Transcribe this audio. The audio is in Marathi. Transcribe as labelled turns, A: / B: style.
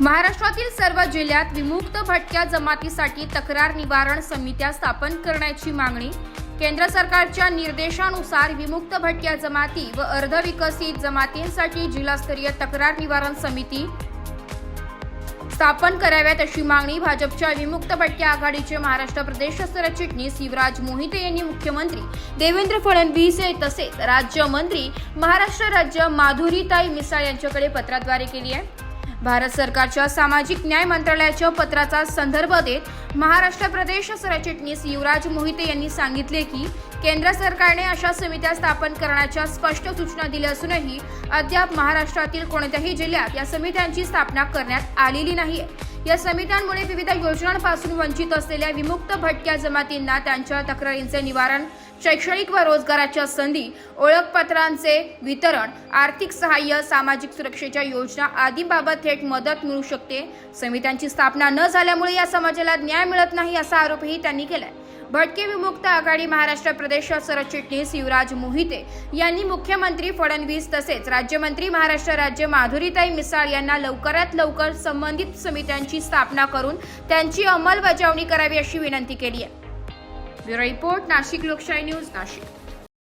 A: महाराष्ट्रातील सर्व जिल्ह्यात विमुक्त भटक्या जमातीसाठी तक्रार निवारण समित्या स्थापन करण्याची मागणी केंद्र सरकारच्या निर्देशानुसार विमुक्त भटक्या जमाती व अर्धविकसित जमातींसाठी जिल्हास्तरीय तक्रार निवारण समिती स्थापन कराव्यात अशी मागणी भाजपच्या विमुक्त भटक्या आघाडीचे महाराष्ट्र प्रदेश सरचिटणीस युवराज मोहिते यांनी मुख्यमंत्री देवेंद्र फडणवीस तसेच राज्यमंत्री महाराष्ट्र राज्य माधुरीताई मिसाळ यांच्याकडे पत्राद्वारे केली आहे. भारत सरकारच्या सामाजिक न्याय मंत्रालयाच्या पत्राचा संदर्भ देत महाराष्ट्र प्रदेश सरचिटणीस युवराज मोहिते यांनी सांगितले की केंद्र सरकारने अशा समित्या स्थापन करण्याच्या स्पष्ट सूचना दिल्या असूनही अद्याप महाराष्ट्रातील कोणत्याही जिल्ह्यात या समित्यांची स्थापना करण्यात आलेली नाहीये. या समित्यांमुळे विविध योजनांपासून वंचित असलेल्या विमुक्त भटक्या जमातींना त्यांच्या तक्रारींचे निवारण शैक्षणिक व रोजगाराच्या संधी ओळखपत्रांचे वितरण आर्थिक सहाय्य सामाजिक सुरक्षेच्या योजना आदींबाबत थेट मदत मिळू शकते. समित्यांची स्थापना न झाल्यामुळे या समाजाला न्याय मिळत नाही असा आरोपही त्यांनी केलाय. भटके विमुक्त आघाडी महाराष्ट्र प्रदेश सरचिटणीस युवराज मोहिते यांनी मुख्यमंत्री फडणवीस तसेच राज्यमंत्री महाराष्ट्र राज्य माधुरीताई मिसाळ यांना लवकरात लवकर संबंधित समित्यांची स्थापना करून त्यांची अंमलबजावणी करावी अशी विनंती केली आहे. ब्युरो रिपोर्ट नाशिक लोकशाही न्यूज नाशिक.